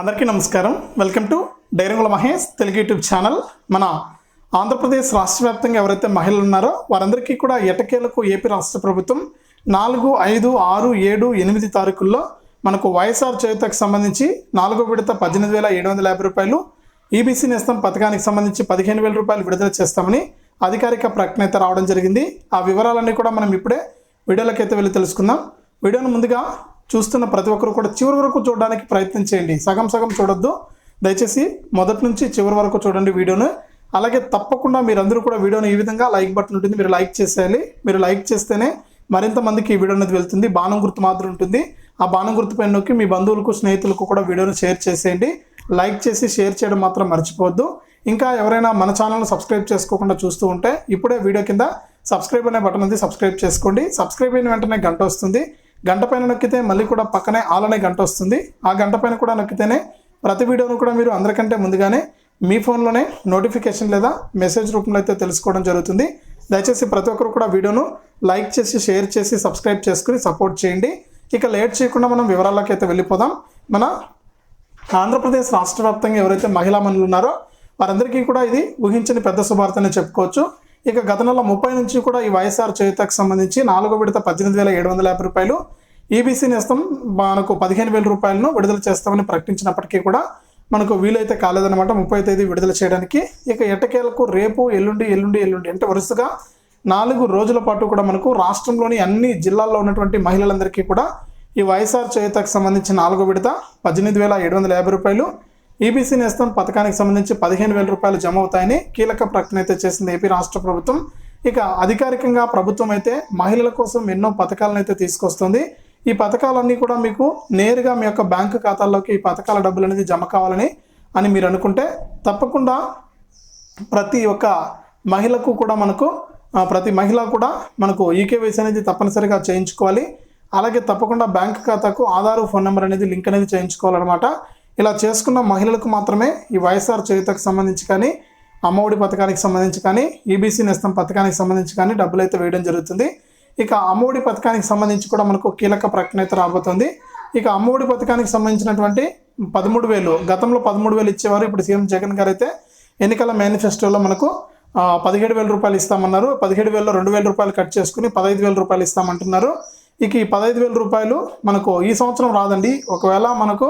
అందరికీ నమస్కారం. Welcome to Dairangula Mahesh Telugu YouTube channel. మన ఆంధ్రప్రదేశ్ రాష్ట్ర వ్యాప్తంగా ఎవరైతే మహిళలు ఉన్నారో వారందరికీ కూడా ఎటకేలకు ఏపీ రాష్ట్ర ప్రభుత్వం నాలుగు ఐదు ఆరు ఏడు ఎనిమిది తారీఖుల్లో మనకు వైఎస్ఆర్ చేయుతకు సంబంధించి నాలుగో విడత పద్దెనిమిది వేల ఏడు వందల యాభై రూపాయలు ఈబీసీ నేస్తం పథకానికి సంబంధించి పదిహేను వేల రూపాయలు విడుదల చేస్తామని అధికారిక ప్రకటన అయితే రావడం జరిగింది. ఆ వివరాలన్నీ కూడా మనం ఇప్పుడే వీడియోలకైతే వెళ్ళి తెలుసుకుందాం. వీడియోను ముందుగా చూస్తున్న ప్రతి ఒక్కరు కూడా చివరి వరకు చూడడానికి ప్రయత్నం చేయండి. సగం సగం చూడొద్దు. దయచేసి మొదటి నుంచి చివరి వరకు చూడండి వీడియోను. అలాగే తప్పకుండా మీరందరూ కూడా వీడియోని ఈ విధంగా లైక్ బటన్ ఉంటుంది. మీరు లైక్ చేసేయాలి. మీరు లైక్ చేస్తేనే మరింత మందికి ఈ వీడియో అనేది వెళ్తుంది. బాణం గుర్తు మాత్రం ఉంటుంది. ఆ బాణం గుర్తు పైన నొక్కి మీ బంధువులకు స్నేహితులకు కూడా వీడియోని షేర్ చేసేయండి. లైక్ చేసి షేర్ చేయడం మాత్రం మర్చిపోవద్దు. ఇంకా ఎవరైనా మన ఛానల్ని సబ్స్క్రైబ్ చేసుకోకుండా చూస్తూ ఉంటే ఇప్పుడే వీడియో కింద సబ్స్క్రైబ్ అనే బటన్ ఉంది. సబ్స్క్రైబ్ చేసుకోండి. సబ్స్క్రైబ్ అయిన వెంటనే గంట వస్తుంది. గంట పైన నొక్కితే మళ్ళీ కూడా పక్కనే ఆల్ అనే గంట వస్తుంది. ఆ గంట పైన కూడా నొక్కితేనే ప్రతి వీడియోను కూడా మీరు అందరికంటే ముందుగానే మీ ఫోన్లోనే నోటిఫికేషన్ లేదా మెసేజ్ రూపంలో అయితే తెలుసుకోవడం జరుగుతుంది. దయచేసి ప్రతి ఒక్కరు కూడా వీడియోను లైక్ చేసి షేర్ చేసి సబ్స్క్రైబ్ చేసుకుని సపోర్ట్ చేయండి. ఇక లేట్ చేయకుండా మనం వివరాల్లోకి అయితే వెళ్ళిపోదాం. మన ఆంధ్రప్రదేశ్ రాష్ట్ర వ్యాప్తంగా ఎవరైతే మహిళా మనులు ఉన్నారో వారందరికీ కూడా ఇది ఊహించని పెద్ద శుభార్తనే చెప్పుకోవచ్చు. ఇక గత నెల ముప్పై నుంచి కూడా ఈ వైఎస్ఆర్ చేయుతకు సంబంధించి నాలుగో విడత పద్దెనిమిది వేల ఏడు వందల యాభై రూపాయలు ఈబీసీ నేస్తం మనకు పదిహేను వేల రూపాయలను విడుదల చేస్తామని ప్రకటించినప్పటికీ కూడా మనకు వీలైతే కాలేదన్నమాట. ముప్పై తేదీ విడుదల చేయడానికి ఇక ఎట్టకేలకు రేపు ఎల్లుండి ఎల్లుండి ఎల్లుండి అంటే వరుసగా నాలుగు రోజుల పాటు కూడా మనకు రాష్ట్రంలోని అన్ని జిల్లాల్లో ఉన్నటువంటి మహిళలందరికీ కూడా ఈ వైఎస్ఆర్ చేయుతకు సంబంధించి నాలుగో విడత పద్దెనిమిది వేల ఏడు వందల యాభై రూపాయలు ఈబీసీ నేస్తం పథకానికి సంబంధించి పదిహేను వేల రూపాయలు జమ అవుతాయని కీలక ప్రకటన అయితే చేసింది ఏపీ రాష్ట్ర ప్రభుత్వం. ఇక అధికారికంగా ప్రభుత్వం అయితే మహిళల కోసం ఎన్నో పథకాలను అయితే తీసుకొస్తుంది. ఈ పథకాలన్నీ కూడా మీకు నేరుగా మీ యొక్క బ్యాంకు ఖాతాల్లోకి ఈ పథకాల డబ్బులు అనేది జమ కావాలని అని మీరు అనుకుంటే తప్పకుండా ప్రతి ఒక్క మహిళకు కూడా మనకు ప్రతి మహిళ కూడా మనకు ఈకేవైసీ అనేది తప్పనిసరిగా చేయించుకోవాలి. అలాగే తప్పకుండా బ్యాంక్ ఖాతాకు ఆధార్ ఫోన్ నెంబర్ అనేది లింక్ అనేది చేయించుకోవాలన్నమాట. ఇలా చేసుకున్న మహిళలకు మాత్రమే ఈ వైఎస్ఆర్ చేయుతకు సంబంధించి కానీ అమ్మఒడి పథకానికి సంబంధించి కానీ ఈబీసీ నేస్తం పథకానికి సంబంధించి కానీ డబ్బులు అయితే వేయడం జరుగుతుంది. ఇక అమ్మఒడి పథకానికి సంబంధించి కూడా మనకు కీలక ప్రకటన అయితే రాబోతుంది. ఇక అమ్మఒడి పథకానికి సంబంధించినటువంటి పదమూడు వేలు గతంలో పదమూడు వేలు ఇచ్చేవారు ఇప్పుడు సీఎం జగన్ గారు అయితే ఎన్నికల మేనిఫెస్టోలో మనకు పదిహేడు వేల రూపాయలు ఇస్తామన్నారు. పదిహేడు వేలలో రెండు వేల రూపాయలు కట్ చేసుకుని పదహైదు వేల రూపాయలు ఇస్తామంటున్నారు. ఇక ఈ పదహైదు వేల రూపాయలు మనకు ఈ సంవత్సరం రాదండి. ఒకవేళ మనకు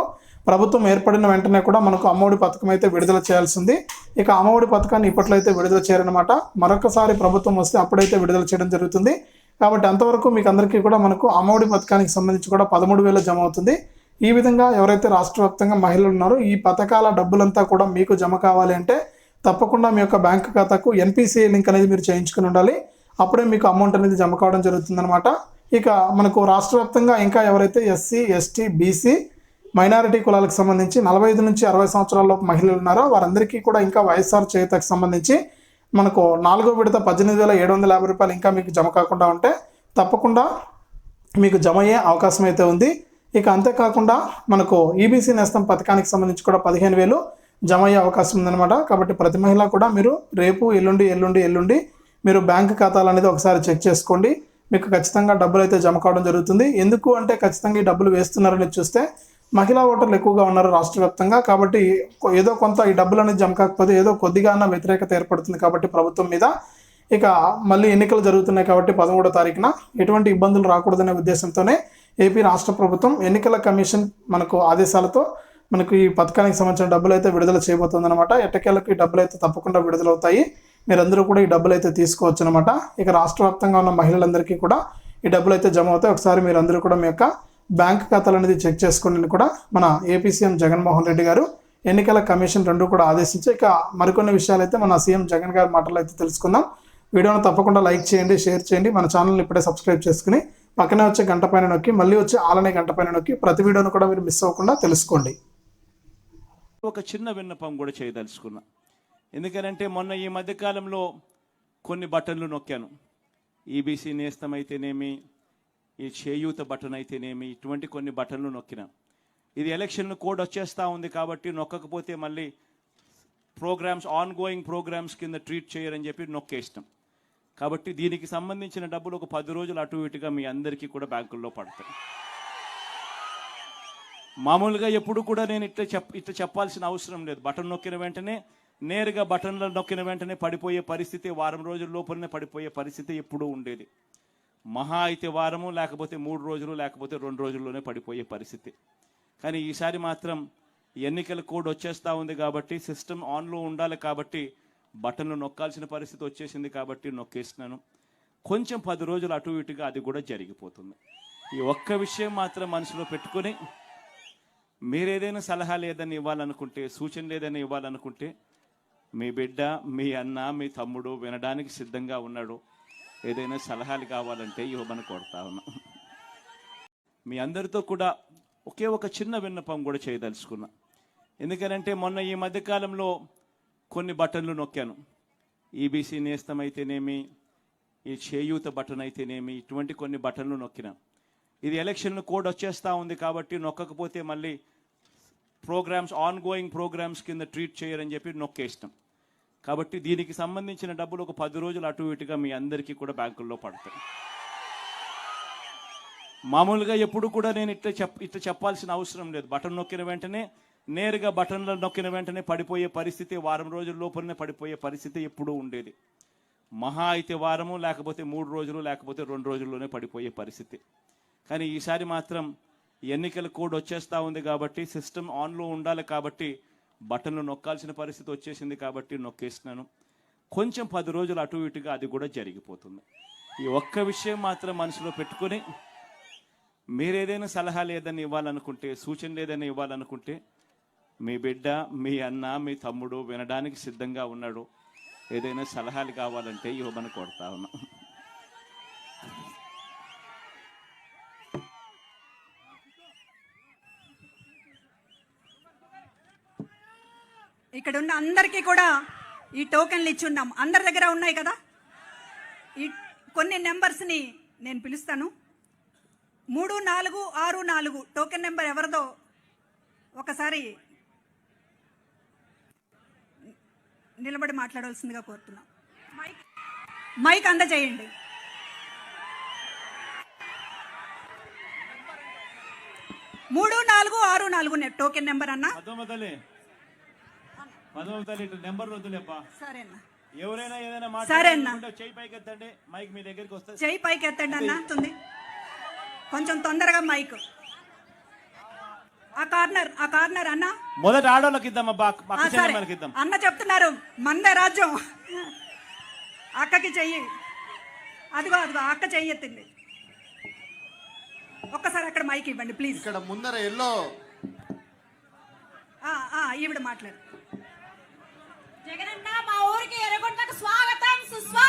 ప్రభుత్వం ఏర్పడిన వెంటనే కూడా మనకు అమ్మఒడి పథకం అయితే విడుదల చేయాల్సింది. ఇక అమ్మఒడి పథకాన్ని ఇప్పట్లో అయితే విడుదల చేయరనమాట మరొకసారి ప్రభుత్వం వస్తే అప్పుడైతే విడుదల చేయడం జరుగుతుంది. కాబట్టి అంతవరకు మీకు అందరికీ కూడా మనకు అమ్మఒడి పథకానికి సంబంధించి కూడా పదమూడు వేలు జమ అవుతుంది. ఈ విధంగా ఎవరైతే రాష్ట్ర వ్యాప్తంగా మహిళలు ఉన్నారో ఈ పథకాల డబ్బులంతా కూడా మీకు జమ కావాలి అంటే తప్పకుండా మీ యొక్క బ్యాంక్ ఖాతాకు ఎన్పిసిఐ లింక్ అనేది మీరు చేయించుకుని ఉండాలి. అప్పుడే మీకు అమౌంట్ అనేది జమ కావడం జరుగుతుందన్నమాట. ఇక మనకు రాష్ట్ర వ్యాప్తంగా ఇంకా ఎవరైతే ఎస్సీ ఎస్టీ బీసీ మైనారిటీ కులాలకు సంబంధించి నలభై ఐదు నుంచి అరవై సంవత్సరాలలోపు మహిళలు ఉన్నారో వారందరికీ కూడా ఇంకా వైఎస్ఆర్ చేతకు సంబంధించి మనకు నాలుగో విడత పద్దెనిమిది వేల ఏడు వందల యాభై రూపాయలు ఇంకా మీకు జమ కాకుండా ఉంటే తప్పకుండా మీకు జమ అయ్యే అవకాశం అయితే ఉంది. ఇక అంతేకాకుండా మనకు ఈబీసీ నేస్తం పథకానికి సంబంధించి కూడా పదిహేను వేలు జమ అయ్యే అవకాశం ఉందన్నమాట. కాబట్టి ప్రతి మహిళ కూడా మీరు రేపు ఎల్లుండి ఎల్లుండి ఎల్లుండి మీరు బ్యాంక్ ఖాతాలు అనేది ఒకసారి చెక్ చేసుకోండి. మీకు ఖచ్చితంగా డబ్బులు అయితే జమ కావడం జరుగుతుంది. ఎందుకు అంటే ఖచ్చితంగా ఈ డబ్బులు వేస్తున్నారని చూస్తే మహిళా ఓటర్లు ఎక్కువగా ఉన్నారు రాష్ట్ర వ్యాప్తంగా. కాబట్టి ఏదో కొంత ఈ డబ్బులు అనేది జమ కాకపోతే ఏదో కొద్దిగా అన్న వ్యతిరేకత ఏర్పడుతుంది కాబట్టి ప్రభుత్వం మీద. ఇక మళ్ళీ ఎన్నికలు జరుగుతున్నాయి కాబట్టి పదమూడో తారీఖున ఎటువంటి ఇబ్బందులు రాకూడదనే ఉద్దేశంతోనే ఏపీ రాష్ట్ర ప్రభుత్వం ఎన్నికల కమిషన్ మనకు ఆదేశాలతో మనకు ఈ పథకానికి సంబంధించిన డబ్బులు అయితే విడుదల చేయబోతుందన్నమాట. ఎట్టకేలకు ఈ డబ్బులు అయితే తప్పకుండా విడుదలవుతాయి. మీరందరూ కూడా ఈ డబ్బులు అయితే తీసుకోవచ్చు అనమాట ఇక రాష్ట్ర వ్యాప్తంగా ఉన్న మహిళలందరికీ కూడా ఈ డబ్బులు అయితే జమ అవుతాయి. ఒకసారి మీరందరూ కూడా మీ యొక్క బ్యాంక్ ఖాతాలు అనేది చెక్ చేసుకోండి కూడా మన ఏపీ సీఎం జగన్మోహన్ రెడ్డి గారు. ఎన్నికల కమిషన్ రెండు కూడా ఆదేశించి ఇక మరికొన్ని విషయాలు అయితే మన సీఎం జగన్ గారి మాటలు అయితే తెలుసుకుందాం. వీడియోను తప్పకుండా లైక్ చేయండి షేర్ చేయండి. మన ఛానల్ని ఇప్పుడే సబ్స్క్రైబ్ చేసుకుని పక్కనే వచ్చే గంట పైన నొక్కి మళ్ళీ వచ్చే ఆలనే గంట పైన నొక్కి ప్రతి వీడియోను కూడా మీరు మిస్ అవ్వకుండా తెలుసుకోండి. ఒక చిన్న విన్నపం కూడా చేయదలుచుకున్నా. ఎందుకనంటే మొన్న ఈ మధ్యకాలంలో కొన్ని బటన్లు నొక్కాను. ఈబీసీ నేస్తం అయితేనేమి ఈ చేయూత బటన్ అయితేనేమి? ఇటువంటి కొన్ని బటన్లు నొక్కిన. ఇది ఎలక్షన్ కోడ్ వచ్చేస్తూ ఉంది కాబట్టి నొక్కకపోతే మళ్ళీ ప్రోగ్రామ్స్ ఆన్ గోయింగ్ ప్రోగ్రామ్స్ కింద ట్రీట్ చేయరని చెప్పి నొక్కేస్తాం కాబట్టి దీనికి సంబంధించిన డబ్బులు ఒక పది రోజులు అటు ఇటుగా మీ అందరికీ కూడా బ్యాంకుల్లో పడతాయి. మామూలుగా ఎప్పుడు కూడా నేను ఇట్లా చెప్ ఇట్లా చెప్పాల్సిన అవసరం లేదు. బటన్ నొక్కిన వెంటనే నేరుగా బటన్లు నొక్కిన వెంటనే పడిపోయే పరిస్థితి వారం రోజుల లోపలనే పడిపోయే పరిస్థితి ఎప్పుడూ ఉండేది. మహా అయితే వారము లేకపోతే మూడు రోజులు లేకపోతే రెండు రోజుల్లోనే పడిపోయే పరిస్థితి. కానీ ఈసారి మాత్రం ఎన్నికల కోడ్ వచ్చేస్తా ఉంది కాబట్టి సిస్టమ్ ఆన్లో ఉండాలి కాబట్టి బటన్లు నొక్కాల్సిన పరిస్థితి వచ్చేసింది కాబట్టి నొక్కేసినాను. కొంచెం పది రోజులు అటు ఇటుగా అది కూడా జరిగిపోతుంది. ఈ ఒక్క విషయం మాత్రం మనసులో పెట్టుకొని మీరేదైనా సలహా లేదని ఇవ్వాలనుకుంటే సూచన లేదని ఇవ్వాలనుకుంటే మీ బిడ్డ మీ అన్న మీ తమ్ముడు వినడానికి సిద్ధంగా ఉన్నాడు. ఏదైనా సలహాలు కావాలంటే ఇవ్వమని కోరుతా ఉన్నా. మీ అందరితో కూడా ఒకే ఒక చిన్న విన్నపం కూడా చేయదలుచుకున్నా. ఎందుకనంటే మొన్న ఈ మధ్యకాలంలో కొన్ని బటన్లు నొక్కాను. ఈబీసీ నేస్తం అయితేనేమి ఈ చేయూత బటన్ అయితేనేమి ఇటువంటి కొన్ని బటన్లు నొక్కినా. ఇది ఎలక్షన్ కోడ్ వచ్చేస్తూ ఉంది కాబట్టి నొక్కకపోతే మళ్ళీ ప్రోగ్రామ్స్ ఆన్ గోయింగ్ ప్రోగ్రామ్స్ కింద ట్రీట్ చేయరని చెప్పి నొక్కేస్తాం కాబట్టి దీనికి సంబంధించిన డబ్బులు ఒక పది రోజులు అటు ఇటుగా మీ అందరికీ కూడా బ్యాంకుల్లో పడతాయి. మామూలుగా ఎప్పుడు కూడా నేను ఇట్లా చెప్ ఇట్లా చెప్పాల్సిన అవసరం లేదు. బటన్ నొక్కిన వెంటనే నేరుగా బటన్లు నొక్కిన వెంటనే పడిపోయే పరిస్థితి వారం రోజుల లోపలనే పడిపోయే పరిస్థితి ఎప్పుడూ ఉండేది. మహా అయితే వారము లేకపోతే మూడు రోజులు లేకపోతే రెండు రోజుల్లోనే పడిపోయే పరిస్థితి. కానీ ఈసారి మాత్రం ఎన్నికల కోడ్ వచ్చేస్తా ఉంది కాబట్టి సిస్టమ్ ఆన్లో ఉండాలి కాబట్టి బటన్లు నొక్కాల్సిన పరిస్థితి వచ్చేసింది కాబట్టి నొక్కేసినాను. కొంచెం పది రోజులు అటు ఇటుగా అది కూడా జరిగిపోతుంది. ఈ ఒక్క విషయం మాత్రం మనసులో పెట్టుకొని మీరేదైనా సలహా లేదని ఇవ్వాలనుకుంటే సూచన లేదని ఇవ్వాలనుకుంటే మీ బిడ్డ మీ అన్న మీ తమ్ముడు వినడానికి సిద్ధంగా ఉన్నాడు. ఏదైనా సలహాలు కావాలంటే ఇవ్వమని కొడతా ఉన్నాం. ఇక్కడ ఉన్న అందరికీ కూడా ఈ టోకెన్లు ఇచ్చున్నాం. అందరి దగ్గర ఉన్నాయి కదా? ఈ కొన్ని నెంబర్స్ని నేను పిలుస్తాను. మూడు నాలుగు ఆరు నాలుగు టోకెన్ నెంబర్ ఎవరిదో ఒకసారి నిలబడి మాట్లాడవలసిందిగా కోరుతున్నాం. మైక్ మైక్ అందజేయండి. మూడు నాలుగు ఆరు నాలుగు టోకెన్ నెంబర్ అన్నా. నెంబర్ వద్దులేపా సరేనా. ఎవరైనా ఏదైనా. మాట్లాడుకుంటే చేయి పైకి ఎత్తండి మైక్ మీ దగ్గరికి వస్తుంది పైకి ఎత్తండి అన్న కొంచెం తొందరగా మైక్. ఆ కార్నర్ ఆ కార్నర్ అన్న. మొదట ఆడోళ్ళకి ఇద్దాం. అన్న చెప్తున్నారు మందే రాజ్యం. అక్కకి చెయ్యి. అదిగో అదిగో అక్క చెయ్యి ఎత్తింది. ఒక్కసారి అక్కడ మైక్ ఇవ్వండి ప్లీజ్. ఇక్కడ ముందర ఎల్లో. ఈవిడ మాట్లాడు. జగనన్న మా ఊరికి ఎర్రగొండకు స్వాగతం సుస్వాగతం.